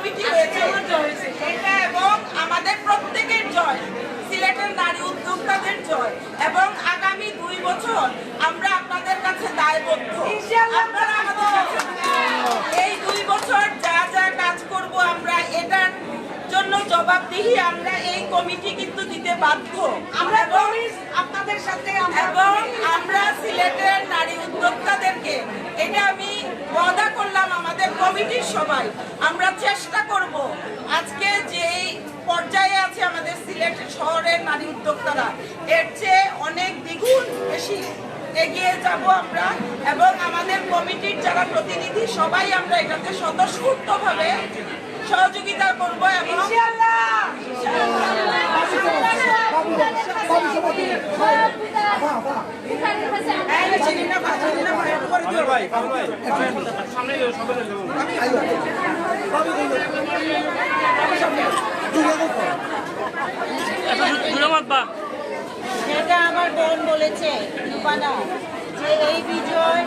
Committee হয়েছে? এটা এবং আমাদের প্রত্যেকের জয় সিলেটের নারী উদ্যোক্তাদের জয় এবং আগামী দুই বছর আমরা আপনাদের কাছে দায়বদ্ধ। আপনারা আমাদের কাছে এই দুই বছর যা যা কাজ করব আমরা এটার জন্য জবাবদিহি আমরা এই কমিটি কিন্তু দিতে বাধ্য। আমরা আপনাদের সাথে এবং আমরা সিলেটের নারী উদ্যোক্তাদেরকে এটা আমি ওয়াদা করলাম আমাদের কমিটির সবাই আমরা চেষ্টা করব। আজকে যেই পর্যায়ে আছে আমাদের সিলেট শহরের নারী উদ্যোক্তারা এর চেয়ে অনেক দ্বিগুণ বেশি এগিয়ে যাব আমরা এবং আমাদের কমিটির যারা প্রতিনিধি সবাই আমরা এটাতে স্বতঃস্ফূর্তভাবে সহযোগিতা করব এবং যেটা আমার বোন বলেছে যে এই বিজয়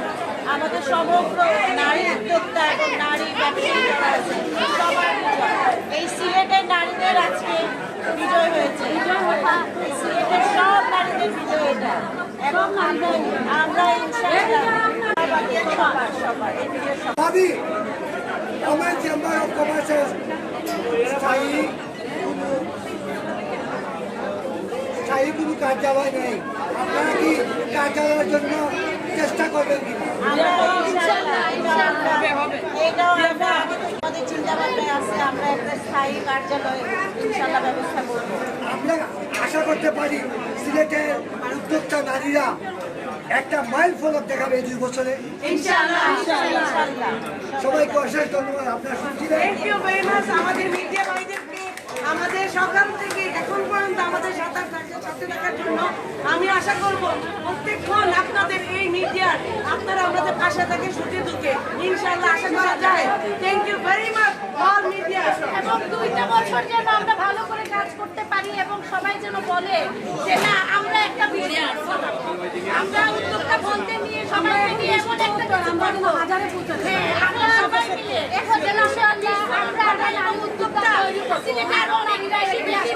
আমাদের সমগ্র নারী উদ্যোক্তা এবং নারী এই সিলেটের নারীদের আজকে বিজয় হয়েছে। সিলেটের সব সবার ভাবি আমার চেম্বার অফ কমার্সের স্থায়ী স্থায়ী কোনো কার্যালয় নেই। আপনারা কি কার্যালয়ের জন্য চেষ্টা করবেন আমাদের চিন্তা ভাবনায় আছে আমরা একটা স্থায়ী কার্যালয় ব্যবস্থা করব। আমরা আশা করতে পারি সিলেটের উদ্যোক্তা নারীরা একটা মাইল ফলক দেখাবে এই দুই বছরে। ইনশাআল্লাহ ইনশাআল্লাহ সবাইকে অশেষ ধন্যবাদ আপনার শুনছিলেন। আমাদের মিডিয়া আমাদের সকাল থেকে এখন পর্যন্ত আমাদের থাকার সাথে থাকার জন্য আমি আশা করব প্রত্যেকক্ষণ আপনাদের এই মিডিয়ার আপনারা আমাদের পাশে থাকে সুখে দুঃখে। ইনশাআল্লাহ আশা করা যায়। Thank you very much all media এবং দুইটা বছর যেন আমরা ভালো করে কাজ করতে সবাই যেন বলে যে না আমরা একটা মিডিয়া আমরা উদ্যোক্তা বলতে নিয়ে সবাই এমন একটা কিছু করব। হ্যাঁ আমরা সবাই মিলে এখন যেন আমরা আমরা যারা উদ্যোক্তা সিলেটে আরও অনেক বেশি বেশি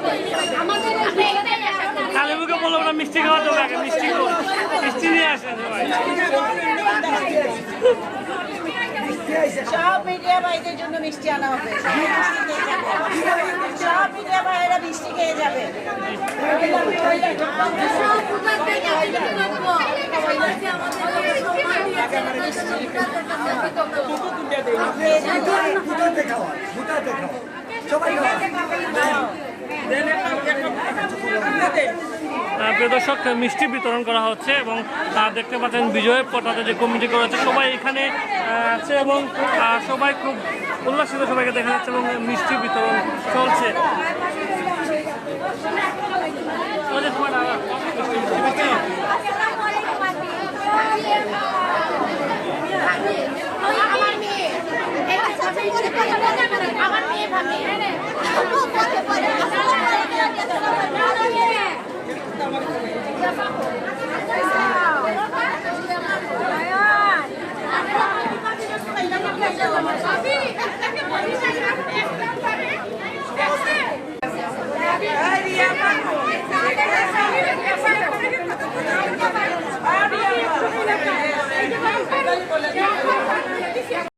আমাদের এই এটাই আশা করি। কালী মুখে বলব না মিষ্টি খাওয়াতে হবে আগে মিষ্টি মিষ্টি নিয়ে আসেন সবাই। সব মিডিয়া ভাইদের জন্য মিষ্টি আনা হবে। সবাই মিষ্টি খেয়ে যাবে। সব মিডিয়া মিষ্টি খেয়ে সবাই প্রিয় দর্শক, মিষ্টি বিতরণ করা হচ্ছে এবং দেখতে পাচ্ছেন বিজয় পটাতে যে কমিটি করেছে সবাই এখানে আছে এবং সবাই খুব উল্লাসিত সবাইকে দেখা যাচ্ছে এবং মিষ্টি বিতরণ চলছে। Thank you.